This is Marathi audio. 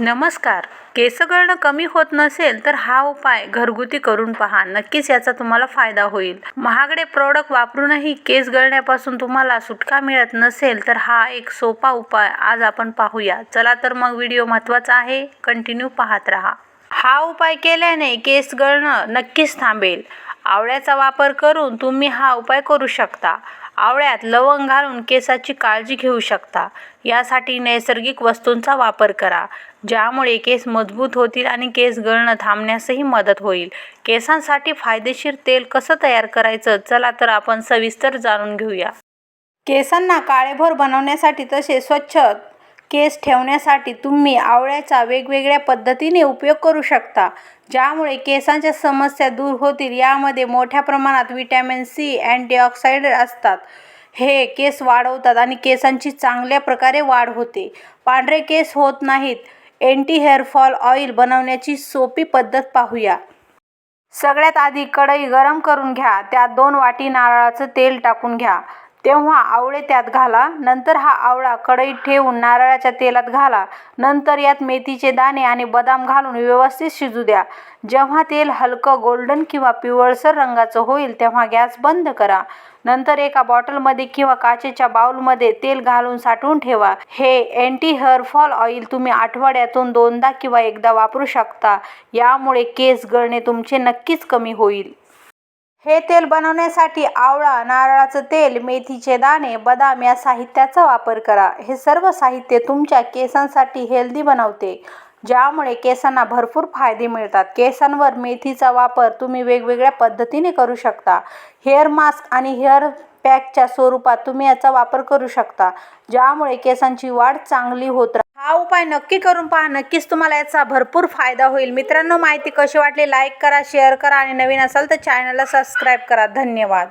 नमस्कार. केस गळणं कमी होत नसेल तर हा उपाय घरगुती करून पहा. नक्कीच याचा तुम्हाला फायदा होईल. महागडे प्रोडक्ट वापरूनही केस गळण्यापासून तुम्हाला सुटका मिळत नसेल तर हा एक सोपा उपाय आज आपण पाहूया. चला तर मग व्हिडिओ महत्त्वाचा आहे. कंटिन्यू पाहत राहा. हा उपाय केल्याने केस गळणं नक्कीच थांबेल. आवळ्याचा वापर करून तुम्ही हा उपाय करू शकता. आवळ्यात लवंग घालून केसाची काळजी घेऊ शकता. यासाठी नैसर्गिक वस्तूंचा वापर करा ज्यामुळे केस मजबूत होतील आणि केस गळणं थांबण्यासही मदत होईल. केसांसाठी फायदेशीर तेल कसं तयार करायचं? चला तर आपण सविस्तर जाणून घेऊया. केसांना काळेभोर बनवण्यासाठी तसे स्वच्छ केस ठेवण्यासाठी तुम्ही आवळ्याचा वेगवेगळ्या पद्धतीने उपयोग करू शकता ज्यामुळे केसांच्या समस्या दूर होतील. यामध्ये मोठ्या प्रमाणात विटॅमिन सी अँटीऑक्सिडेंट असतात. हे केस वाढवतात आणि केसांची चांगल्या प्रकारे वाढ होते. पांढरे केस होत नाहीत. अँटी हेअरफॉल ऑइल बनवण्याची सोपी पद्धत पाहूया. सगळ्यात आधी कढई गरम करून घ्या. त्यात दोन वाटी नारळाचं तेल टाकून घ्या. तेव्हा आवळे त्यात घाला नंतर हा आवळा कढईत ठेवून नारळाच्या तेलात घाला नंतर यात मेथीचे दाणे आणि बदाम घालून व्यवस्थित शिजू द्या. जेव्हा तेल हलकं गोल्डन किंवा पिवळसर रंगाचं होईल तेव्हा गॅस बंद करा. नंतर एका बॉटलमध्ये किंवा काचेच्या बाउलमध्ये तेल घालून साठवून ठेवा. हे अँटी हेअरफॉल ऑइल तुम्ही आठवड्यातून दोनदा किंवा एकदा वापरू शकता. यामुळे केस गळणे तुमचे नक्कीच कमी होईल. हे तेल बनवण्यासाठी आवळा नारळाचं तेल मेथीचे दाणे बदाम या साहित्याचा वापर करा. हे सर्व साहित्य तुमच्या केसांसाठी हेल्दी बनवते ज्यामुळे केसांना भरपूर फायदे मिळतात. केसांवर मेथीचा वापर तुम्ही वेगवेगळ्या पद्धतीने करू शकता. हेअर मास्क आणि हेअर पॅकच्या स्वरूपात तुम्ही याचा वापर करू शकता ज्यामुळे केसांची वाढ चांगली होत राहते हा उपाय नक्की करून पहा. नक्कीच तुम्हाला याचा भरपूर फायदा होईल. मित्रांनो माहिती कशी वाटली लाईक करा शेअर करा आणि नवीन असाल तर चॅनलला सबस्क्राईब करा. धन्यवाद.